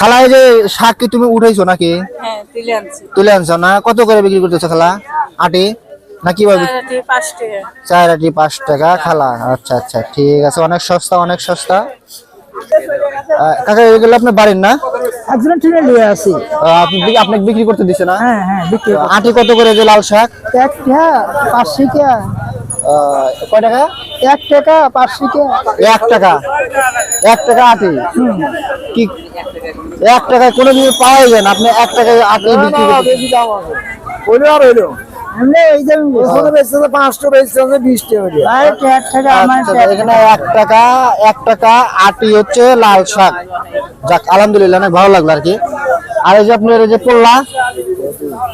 খালা এই যে শাক কি তুমি উঠাইছো নাকি? হ্যাঁ তুলে আনছো। না? কত করে বিক্রি করতেছো খালা? আটি? না কীভাবে চার আটি পাঁচ টাকা খালা। আচ্ছা আচ্ছা ঠিক আছে। অনেক সস্তা অনেক সস্তা। আহ, কাকা এগুলো আপনার বাড়ির না? একজন ট্রেনে নিয়ে আসি আপনি আপনাকে বিক্রি করতে দিছে না? হ্যাঁ হ্যাঁ বিক্রি আটি কত করে যে লাল শাক? এক টাকা পাঁচশো টাকা। আহ, কয় টাকা? এক টাকা পাঁচশো টাকা। এক টাকা। এক টাকা আটি? কি এক টাকায় কোনো দিন পাওয়া যায় না। আপনি এক টাকায় আটি বিক্রি করতে আমরা এই যে পাঁচশো বেচছে বিশ টাকা এক টাকা আমার এখানে এক টাকা এক টাকা আটি হচ্ছে লাল শাক। যাক আলহামদুলিল্লাহ অনেক ভালো লাগল আর কি। আর এই যে আপনার এই যে পোল্লা?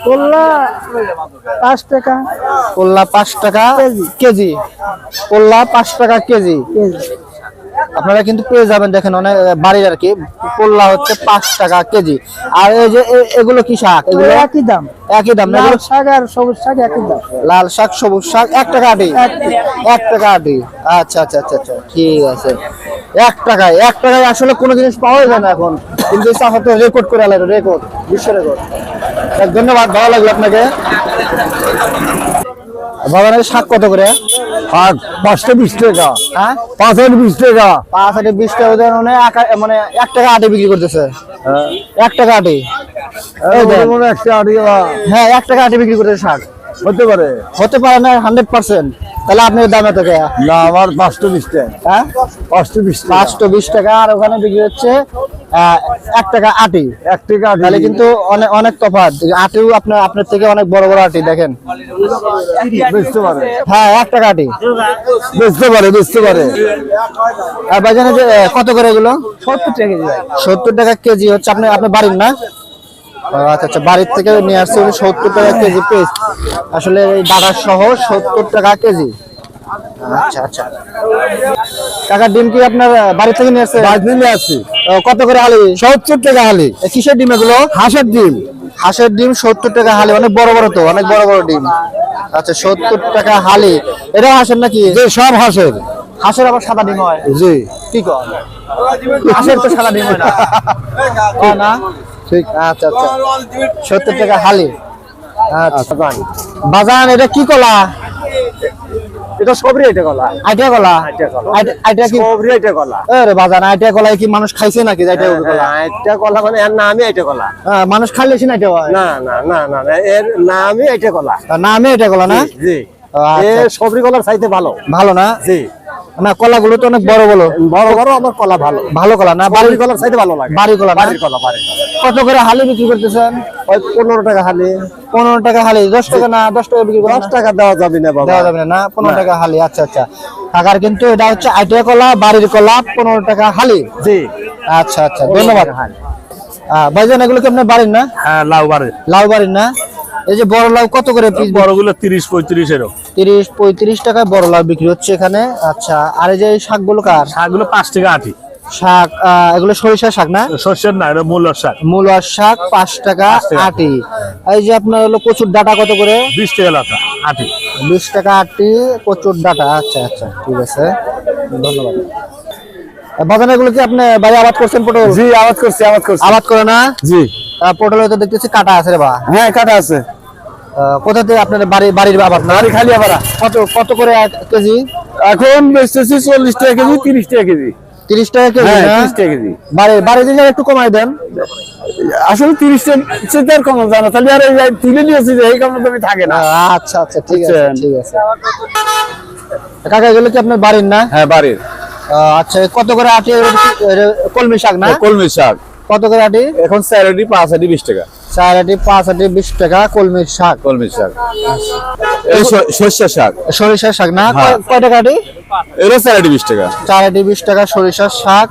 করলা পাঁচ টাকা। পোল্লা পাঁচ টাকা কেজি। পোল্লা পাঁচ টাকা কেজি। কেজি। আপনারা কিন্তু পেয়ে যাবেন দেখেন অনেক বাড়ির আর কি পোল্লা হচ্ছে পাঁচ টাকা কেজি। আর এই যে এগুলো কি শাক? এগুলো একই দাম। একই দাম লাল শাক আর সবুজ শাক একই দাম। লাল শাক সবুজ শাক এক টাকা আটি। এক টাকা আটি। আচ্ছা আচ্ছা আচ্ছা আচ্ছা ঠিক আছে। এক টাকায় এক টাকায় আসলে কোনো জিনিস পাওয়া যায় না এখন। কিন্তু এই চাষা তো রেকর্ড করে আলাদা রেকর্ড বিশ্ব রেকর্ড ধন্যবাদ ভালো লাগল আপনাকে। বাগানের শাক কত করে? আর পাঁচটা বিশ টাকা। হ্যাঁ? পাঁচ হাজার বিশ টাকা। পাঁচ আটি বিশ টাকা ওদের মানে মানে এক টাকা আটি বিক্রি করতেছে। এক টাকা আটি। আড়ি হ্যাঁ এক টাকা আটি বিক্রি করতেছে শাক হতে পারে। হতে পারে না হান্ড্রেড পার্সেন্ট তাহলে আপনি দাম এত না আমার পাঁচটা বিশ টাকা। হ্যাঁ? পাঁচটা বিশ পাঁচশো বিশ টাকা আর ওখানে বিক্রি হচ্ছে এক টাকা আটি। এক টাকা তাহলে কিন্তু অনেক অনেক তফাৎ। আটিও আপনার আপনার থেকে অনেক বড় বড় আটি দেখেন। বেচতে পারে। হ্যাঁ এক টাকা আটি। বেচতে পারে বেচতে পারে। আর বাজারে যে কত করে এগুলো? সত্তর টাকা কেজি সত্তর টাকা কেজি হচ্ছে আপনি আপনার বাড়ির না? ও, আচ্ছা আচ্ছা বাড়ির থেকে নিয়ে আসছে উনি সত্তর টাকা কেজি পেজ আসলে এই ডাটা সহ সত্তর টাকা কেজি। আচ্ছা আচ্ছা। কাকা ডিম কি আপনার বাড়ি থেকে নিয়ে আসছে? দার্জিলিং আসছি। ও, কত করে হালি? সত্তর টাকা হালি। কিসের ডিম এগুলো? হাঁসের ডিম। হাঁসের ডিম সত্তর টাকা হালি অনেক বড় বড় তো অনেক বড় বড় ডিম। আচ্ছা সত্তর টাকা হালি। এটাও হাঁসের নাকি? যে সব হাঁসের। হাঁসের আবার সাদা ডিম হয়? জি। কি কর? হাঁসের তো সাদা ডিম হয় না। না? ঠিক। আচ্ছা আচ্ছা। সত্তর টাকা হালি। আচ্ছা। বাজান এটা কি কলা? এটা সবরি এটা কলা আইটা কলা আইটা কলা। আইটা- আইটা কি সবরি এটা কলা আরে বাজান আইটা কলা কি মানুষ খাইছে নাকি আইটা কলা কলা মানে এর নামই এটা কলা হ্যাঁ, মানুষ খাইলে আইটা হয়? না না না না এর নামই এটা কলা নামে এটা কলা না? জি আচ্ছা। এ সবরি কলার চাইতে ভালো। ভালো না? জি। না কলাগুলো তো অনেক বড় বড় বড় বড় আমার কলা ভালো। ভালো কলা না? বাড়ির বাড়ির কলার চাইতে ভালো লাগে। বাড়ি কলা বাড়ির কলা বাড়ির কত করে হালি বিক্রি করতেছেন? ওই পনেরো টাকা হালি। পনেরো টাকা হালি। দশ টাকা না? দশ টাকা বিক্রি দশ টাকা দেওয়া যাবে না দেওয়া যাবে না, পনেরো টাকা হালি আচ্ছা আচ্ছা। কিন্তু এটা হচ্ছে আইটিয়া কলা বাড়ির কলা পনেরো টাকা হালি। জি। আচ্ছা আচ্ছা ধন্যবাদ। ভাইজান এগুলো কি আপনার বাড়ির না? হ্যাঁ লাউ বাড়ে লাউ বাড়ির না? এই যে বড় লাউ কত করে পিস বড়গুলো তিরিশ পঁয়ত্রিশ এর তিরিশ পঁয়ত্রিশ টাকায় বড় লাউ বিক্রি হচ্ছে এখানে। আচ্ছা আর এই যে শাকগুলো কার? শাকগুলো পাঁচ টাকা আটি শাক এগুলো সরিষার শাক না? শস্যের না এটা মূল শাক। মূল আর শাক পাঁচ টাকা টাকা। আটি এই যে আপনার হলো কচুর ডাটা কত করে? বিশ টাকা লাতা আটি বিশ টাকা আটি কচুর ডাটা। আচ্ছা আচ্ছা ঠিক আছে। ধন্যবাদ। বাজান এগুলো কি আপনি বাড়ি আবাদ করছেন পটল? জি আবাদ করছি আবাদ করছি। আবাদ করে না? জি। পটলে তো দেখতেছি কাটা আছে রে বা। হ্যাঁ কাটা আছে। আহ, কোথা আপনার বাড়ি বাড়ির আবাদ না বাড়ি খালি আবার কত কত করে এক কেজি? এখন বেচতেছি চল্লিশ টাকা কেজি তিরিশ টাকা কেজি। তিরিশ টাকা কেজি হ্যাঁ তিরিশ টাকা কেজি। বাড়ি বাড়ি দিলে একটু কমাই দেন। আসলে তিরিশ টাকা আর কম জানা তাহলে আর তুলে নিয়েছি যে এই কামনা তুমি থাকে না। আচ্ছা আচ্ছা ঠিক আছে ঠিক আছে। কাকা এগুলো কি আপনার বাড়ির না? হ্যাঁ বাড়ির। আচ্ছা কত করে আটি কলমি শাক না? কলমি শাক। কত করে আটি? এখন স্যালারি পাঁচ আটি বিশ টাকা। চার আটি পাঁচ আটি বিশ টাকা কলমি শাক। কলমি শাক। এই সর্ষে শাক? সরিষার শাক না? হ্যাঁ। কয়- টাকা আটি? এরও স্যালারি বিশ টাকা। চার আটি বিশ টাকা সরিষার শাক।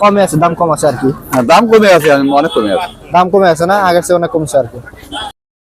কমে আছে দাম কম আছে আর কি। দাম কমে আছে অনেক কমে আছে। দাম কমে আছে না? আগের চেয়ে অনেক কমছে আর কি।